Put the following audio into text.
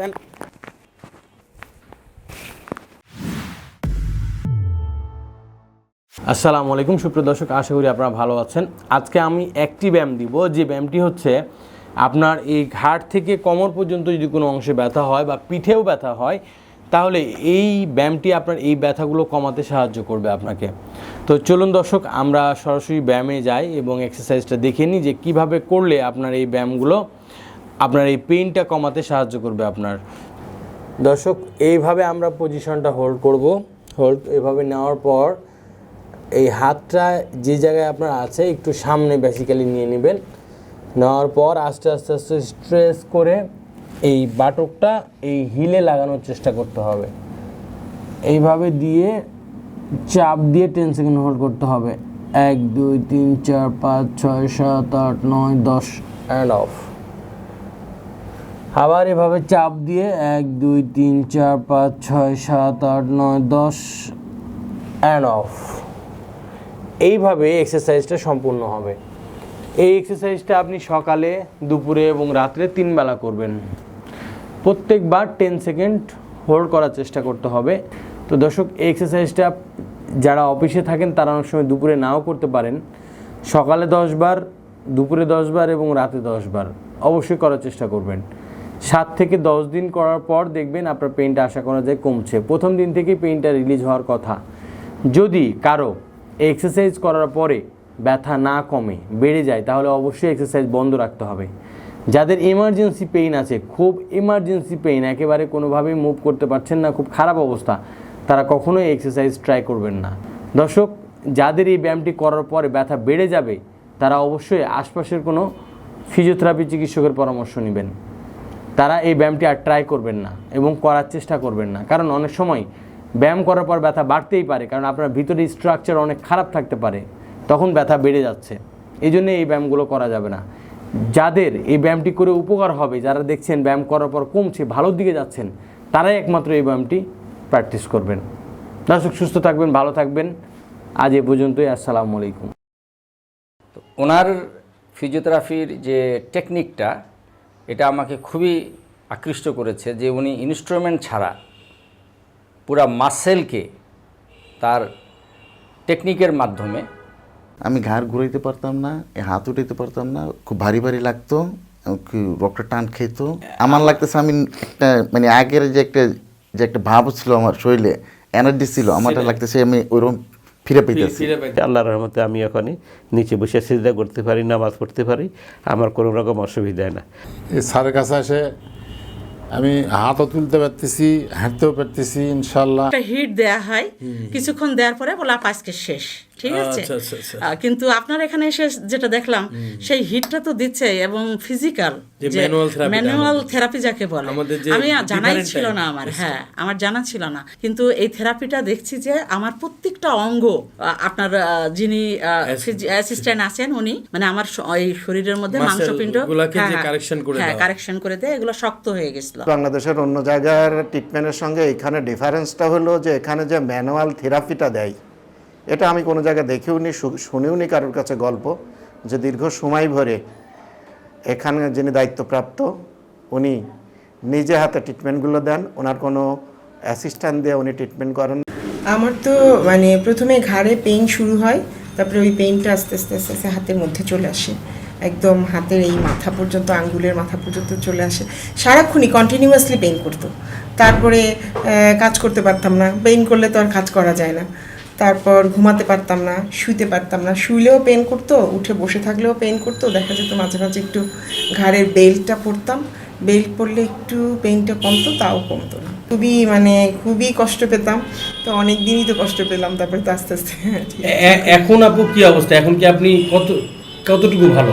দেন। আসসালামু আলাইকুম, সুপ্রিয় দর্শক, আশা করি আপনারা ভালো আছেন। আজকে আমি একটি ব্যায়াম দিব, যে ব্যায়ামটি হচ্ছে আপনার এই ঘাট থেকে কোমর পর্যন্ত যদি কোনো অংশে ব্যথা হয় বা পিঠেও ব্যথা হয়, তাহলে এই ব্যায়ামটি আপনার এই ব্যথাগুলো কমাতে সাহায্য করবে আপনাকে। তো চলুন দর্শক, আমরা সরাসরি ব্যায়ামে যাই এবং এক্সারসাইজটা দেখে নিই যে কীভাবে করলে আপনার এই ব্যায়ামগুলো আপনার এই পেইনটা কমাতে সাহায্য করবে আপনার। দর্শক, এইভাবে আমরা পজিশনটা হোল্ড করব। হোল্ড এভাবে নেওয়ার পর এই হাতটা যে জায়গায় আপনার আছে, একটু সামনে বেসিক্যালি নিয়ে নেবেন। নেওয়ার পর আস্তে আস্তে আস্তে স্ট্রেস করে এই বাটকটা এই হিলে লাগানোর চেষ্টা করতে হবে। এইভাবে দিয়ে চাপ দিয়ে টেন সেকেন্ড হোল্ড করতে হবে। এক, দুই, তিন, চার, পাঁচ, ছয়, সাত, আট, নয়, দশ অ্যান্ড অফ আবার এভাবে চাপ দিয়ে এক, দুই, তিন, চার, পাঁচ, ছয়, সাত, আট, নয়, দশ অ্যান্ড অফ এইভাবে এক্সারসাইজটা সম্পূর্ণ হবে। এই এক্সারসাইজটা আপনি সকালে, দুপুরে এবং রাত্রে তিন বেলা করবেন। প্রত্যেকবার টেন সেকেন্ড হোল্ড করার চেষ্টা করতে হবে। তো দর্শক এই এক্সারসাইজটা যারা অফিসে থাকেন, তারা অনেক সময় দুপুরে নাও করতে পারেন। সকালে দশ বার, দুপুরে দশ বার এবং রাতে দশ বার অবশ্যই করার চেষ্টা করবেন। সাত থেকে দশ দিন করার পর দেখবেন আপনার পেইনটা আশা করা যায় কমছে। প্রথম দিন থেকে পেইনটা রিলিজ হওয়ার কথা। যদি কারও এক্সারসাইজ করার পরে ব্যথা না কমে, বেড়ে যায়, তাহলে অবশ্যই এক্সারসাইজ বন্ধ রাখতে হবে। যাদের এমার্জেন্সি পেইন আছে, খুব এমার্জেন্সি পেইন একেবারে কোনোভাবেই মুভ করতে পারছেন না, খুব খারাপ অবস্থা, তারা কখনোই এক্সারসাইজ ট্রাই করবেন না। দর্শক, যাদের এই ব্যায়ামটি করার পরে ব্যথা বেড়ে যাবে, তারা অবশ্যই আশপাশের কোনো ফিজিওথেরাপি চিকিৎসকের পরামর্শ নেবেন। তারা এই ব্যায়ামটি আর ট্রাই করবেন না এবং করার চেষ্টা করবেন না। কারণ অনেক সময় ব্যায়াম করার পর ব্যথা বাড়তেই পারে, কারণ আপনার ভিতরে স্ট্রাকচার অনেক খারাপ থাকতে পারে, তখন ব্যথা বেড়ে যাচ্ছে। এই জন্য এই ব্যায়ামগুলো করা যাবে না। যাদের এই ব্যায়ামটি করে উপকার হবে, যারা দেখছেন ব্যায়াম করার পর কমছে, ভালোর দিকে যাচ্ছেন, তারাই একমাত্র এই ব্যায়ামটি প্র্যাকটিস করবেন। দর্শক, সুস্থ থাকবেন, ভালো থাকবেন। আজ এ পর্যন্তই, আসসালামু আলাইকুম। ওনার ফিজিওথেরাপির যে টেকনিকটা এটা আমাকে খুবই আকৃষ্ট করেছে যে উনি ইনস্ট্রুমেন্ট ছাড়া পুরা মাসেলকে তার টেকনিকের মাধ্যমে আমি ঘাড় ঘুরাইতে পারতাম না হাত উঠাইতে পারতাম না খুব ভারী ভারী লাগতো কি রক্তটা টান খেতো। আমার লাগতেছে আমি একটা মানে আগের যে একটা যে একটা ভাব ছিল আমার শরীরে এনার্জি ছিল আমারটা লাগতেছে আমি ওইরকম ফিরে পেতেছি আল্লাহর রহমতে আমি এখনই নিচে বসে সিজদা করতে পারি নামাজ পড়তে পারি আমার কোনো রকম অসুবিধা না এই স্যারের কাছে আসে আমি হাতও তুলতে পারতেছি হাঁটতেও পারতেছি ইনশাল্লাহ হিট দেওয়া হয় কিছুক্ষণ দেওয়ার পরে বলে আজকে শেষ। ঠিক আছে? আহ, কিন্তু আপনার এখানে এসে যেটা দেখলাম সেই হিটটা তো দিচ্ছে এবং ফিজিক্যাল ম্যানুয়াল থেরাপি যাকে বলে। আমি জানাই ছিল না আমার হ্যাঁ আমার জানা ছিল না। কিন্তু এই থেরাপিটা দেখছি যে আমার প্রত্যেকটা অঙ্গ আপনার যিনি অ্যাসিস্ট্যান্ট আছেন উনি মানে আমার এই শরীরের মধ্যে মাংসপিণ্ড হ্যাঁ হ্যাঁ কারেকশন করে দেয় এগুলো শক্ত হয়ে গেছিল। বাংলাদেশের অন্য জায়গার ট্রিটমেন্টের সঙ্গে এখানে ডিফারেন্সটা হলো যে এখানে যে ম্যানুয়াল থেরাপিটা দেয় এটা আমি কোনো জায়গায় দেখেও নি শুনেও নি কারোর কাছে গল্প, যে দীর্ঘ সময় ভরে এখানে যিনি দায়িত্বপ্রাপ্ত, উনি নিজে হাতে ট্রিটমেন্টগুলো দেন, ওনার কোনো অ্যাসিস্ট্যান্ট দিয়ে উনি ট্রিটমেন্ট করেন। আমার তো মানে প্রথমে ঘাড়ে পেইন শুরু হয়, তারপরে ওই পেইনটা আস্তে আস্তে আস্তে আস্তে হাতের মধ্যে চলে আসে। একদম হাতের এই মাথা পর্যন্ত, আঙ্গুলের মাথা পর্যন্ত চলে আসে। সারাক্ষণই কন্টিনিউয়াসলি পেইন করতো। তারপরে কাজ করতে পারতাম না পেইন করলে তো আর কাজ করা যায় না। তারপর ঘুমাতে পারতাম না, শুইতে পারতাম না। শুইলেও পেন করতো, উঠে বসে থাকলেও পেন করতো। দেখা যেত মাঝে মাঝে একটু ঘাড়ের বেল্টটা পরতাম। বেল্ট পরলে একটু পেনটা কমতো, তাও কমতো না। খুবই মানে খুবই কষ্ট পেতাম। তো অনেক দিনই তো কষ্ট পেলাম, তারপরে তো আস্তে আস্তে। এখন আপু কি অবস্থা? এখন কি আপনি কত, কতটুকু ভালো?